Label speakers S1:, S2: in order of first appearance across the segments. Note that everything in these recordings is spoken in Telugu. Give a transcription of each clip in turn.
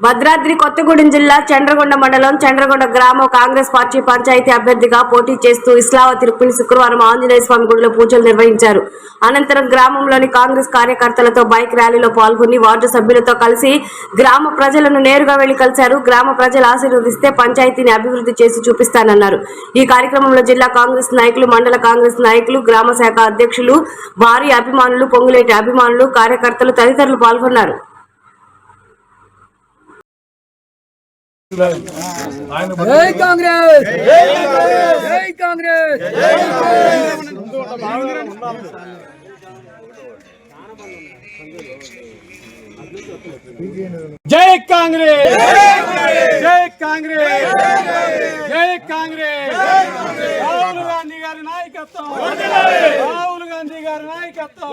S1: భద్రాద్రి కొత్తగూడెం జిల్లా చండ్రగొండ మండలం చండ్రగొండ గ్రామ కాంగ్రెస్ పార్టీ పంచాయతీ అభ్యర్థిగా పోటీ చేస్తూ ఇస్లావతి రుక్మిణి శుక్రవారం ఆంజనేయ స్వామి గుడిలో పూజలు నిర్వహించారు. అనంతరం గ్రామంలోని కాంగ్రెస్ కార్యకర్తలతో బైక్ ర్యాలీలో పాల్గొని వార్డు సభ్యులతో కలిసి గ్రామ ప్రజలను నేరుగా వెళ్ళి కలిశారు. గ్రామ ప్రజలు ఆశీర్వదిస్తే పంచాయతీని అభివృద్ధి చేసి చూపిస్తానన్నారు. ఈ కార్యక్రమంలో జిల్లా కాంగ్రెస్ నాయకులు మండల కాంగ్రెస్ నాయకులు గ్రామ శాఖ అధ్యక్షులు భారీ అభిమానులు పొంగులేటి అభిమానులు కార్యకర్తలు తదితరులు పాల్గొన్నారు.
S2: జై కాంగ్రెస్! జై కాంగ్రెస్!
S3: జై కాంగ్రెస్! జై కాంగ్రెస్! జై కాంగ్రెస్! రాహుల్ గాంధీ గారి నాయకత్వం! రాహుల్ గాంధీ గారి నాయకత్వం!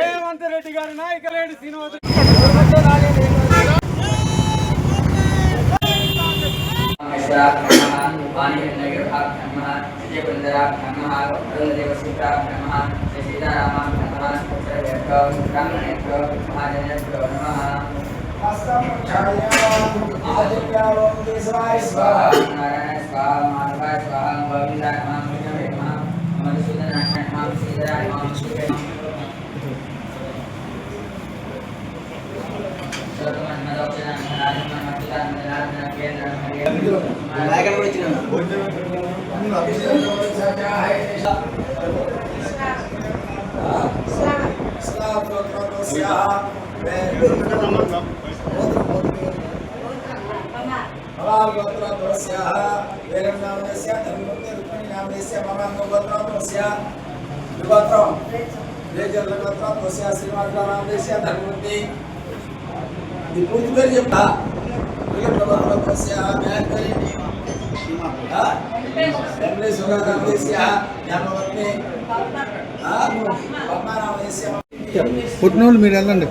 S3: రేవంత్ రెడ్డి గారి నాయకరేడు శ్రీనివాస
S4: ब्रह्मः विजयपुन्दराभ्यां नमः अरुणदेवसीताभ्यां नमः सीतारामाभ्यां नमः सर्वेभ्यो ब्राह्मणेभ्यो महाजनेभ्यो नमः हस्तं क्षायां आदित्यावं केशवाय स्वाहा नारायण स्वाहा माधवाय स्वाहा गोविन्दाय नमः कृष्णवे नमः मधुसूदनाय नमः श्रीधराय नमः నమః శ్రీధరాయ
S5: ధర్మూర్తి ఈ పూర్తి పేరు చెప్తా
S2: పుట్టినోళ్ళు మీరు వెళ్ళండి.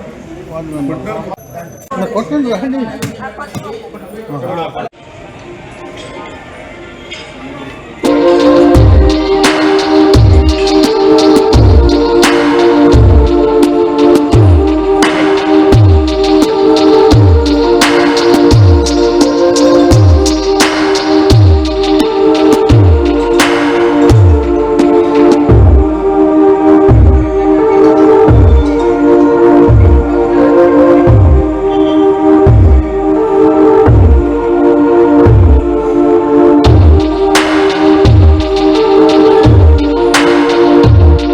S2: పుట్టినోళ్ళు రండి.